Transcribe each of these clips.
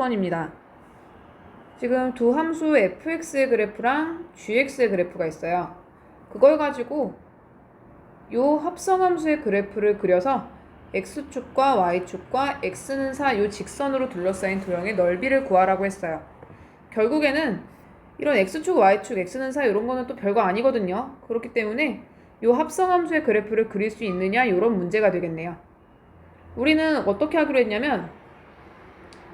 20번입니다. 지금 두 함수 fx의 그래프랑 gx의 그래프가 있어요. 그걸 가지고 요 합성함수의 그래프를 그려서 x축과 y축과 x는 4 요 직선으로 둘러싸인 도형의 넓이를 구하라고 했어요. 결국에는 이런 x축, y축, x는 4 이런 거는 또 별거 아니거든요. 그렇기 때문에 요 합성함수의 그래프를 그릴 수 있느냐 이런 문제가 되겠네요. 우리는 어떻게 하기로 했냐면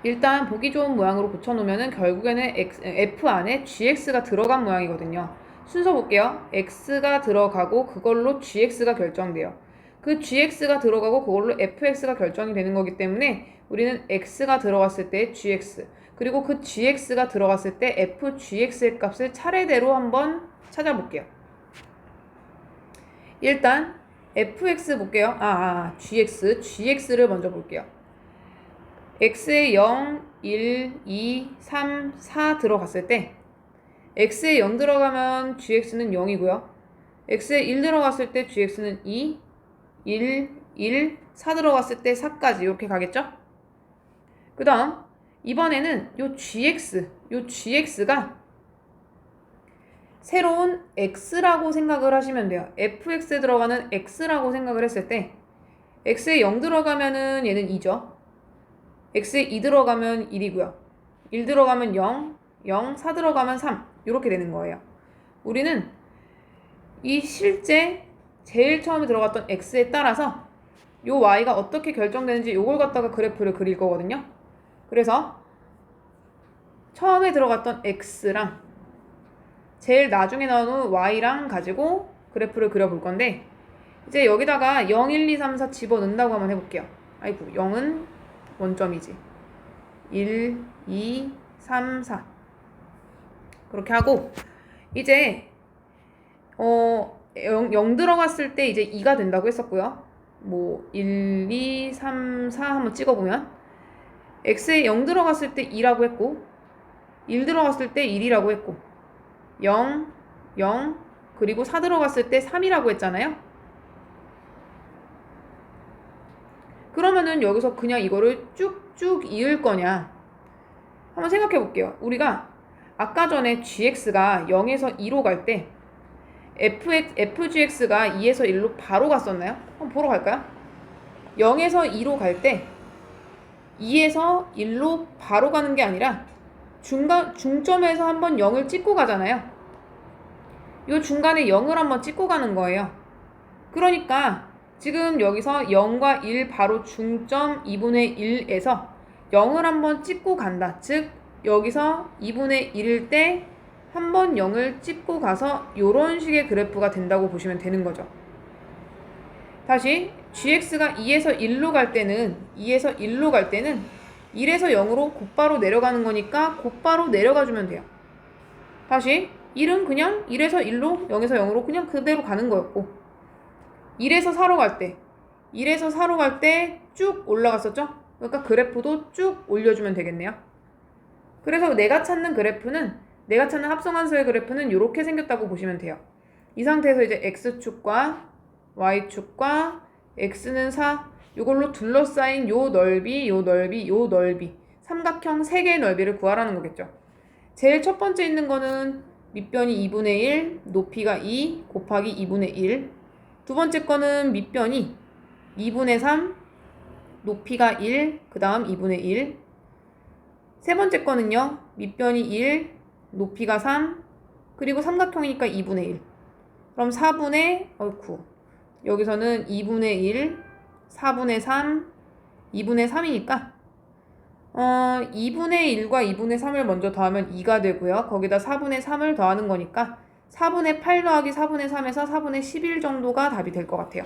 일단 보기 좋은 모양으로 고쳐놓으면은 결국에는 F 안에 GX가 들어간 모양이거든요. 순서 볼게요. X가 들어가고 그걸로 GX가 결정돼요. 그 GX가 들어가고 그걸로 FX가 결정이 되는 거기 때문에 우리는 X가 들어갔을 때 GX 그리고 그 GX가 들어갔을 때 FGX의 값을 차례대로 한번 찾아볼게요. 일단 fx 볼게요. 아, 아, gx, gx를 먼저 볼게요. X에 0, 1, 2, 3, 4 들어갔을 때 x에 0 들어가면 gx는 0이고요. x에 1 들어갔을 때 gx는 2, 1, 1, 4 들어갔을 때 4까지 이렇게 가겠죠? 그 다음 이번에는 요 gx, 요 gx가 새로운 x라고 생각을 하시면 돼요. fx에 들어가는 x라고 생각을 했을 때 x에 0 들어가면은 얘는 2죠. X에 2 들어가면 1이고요. 1 들어가면 0, 0, 4 들어가면 3 이렇게 되는 거예요. 우리는 이 실제 제일 처음에 들어갔던 x에 따라서 요 y가 어떻게 결정되는지 요걸 갖다가 그래프를 그릴 거거든요. 그래서 처음에 들어갔던 x랑 제일 나중에 나오는 y랑 가지고 그래프를 그려볼 건데 이제 여기다가 0, 1, 2, 3, 4 집어넣는다고 한번 해볼게요. 아이고 0은 원점이지. 1, 2, 3, 4 그렇게 하고 이제 어 0, 0 들어갔을 때 이제 2가 된다고 했었고요. 뭐 1, 2, 3, 4 한번 찍어보면 x에 0 들어갔을 때 2라고 했고 1 들어갔을 때 1이라고 했고 0, 0, 그리고 4 들어갔을 때 3이라고 했잖아요. 그러면은 여기서 그냥 이거를 쭉쭉 이을 거냐? 한번 생각해 볼게요. 우리가 아까 전에 gx가 0에서 2로 갈 때 fx, fgx가 2에서 1로 바로 갔었나요? 한번 보러 갈까요? 0에서 2로 갈 때 2에서 1로 바로 가는 게 아니라 중간 중점에서 한번 0을 찍고 가잖아요. 이 중간에 0을 한번 찍고 가는 거예요. 그러니까 지금 여기서 0과 1 바로 중점 2분의 1에서 0을 한번 찍고 간다. 즉 여기서 2분의 1일 때 한 번 0을 찍고 가서 이런 식의 그래프가 된다고 보시면 되는 거죠. 다시 gx가 2에서 1로 갈 때는 2에서 1로 갈 때는 1에서 0으로 곧바로 내려가는 거니까 곧바로 내려가 주면 돼요. 다시 1은 그냥 1에서 1로 0에서 0으로 그냥 그대로 가는 거였고 1에서 4로 갈 때 1에서 4로 갈 때 쭉 올라갔었죠? 그러니까 그래프도 쭉 올려주면 되겠네요. 그래서 내가 찾는 그래프는 내가 찾는 합성함수의 그래프는 이렇게 생겼다고 보시면 돼요. 이 상태에서 이제 x축과 y축과 x는 4 이걸로 둘러싸인 요 넓이, 요 넓이, 요 넓이 삼각형 3개의 넓이를 구하라는 거겠죠. 제일 첫 번째 있는 거는 밑변이 2분의 1, 높이가 2 곱하기 2분의 1. 두 번째 거는 밑변이 2분의 3, 높이가 1, 그 다음 2분의 1. 세 번째 거는요, 밑변이 1, 높이가 3, 그리고 삼각형이니까 2분의 1. 그럼 4분의, 어이쿠. 여기서는 2분의 1, 4분의 3, 2분의 3이니까 어, 2분의 1과 2분의 3을 먼저 더하면 2가 되고요. 거기다 4분의 3을 더하는 거니까 4분의 8 더하기 4분의 3에서 4분의 11 정도가 답이 될 것 같아요.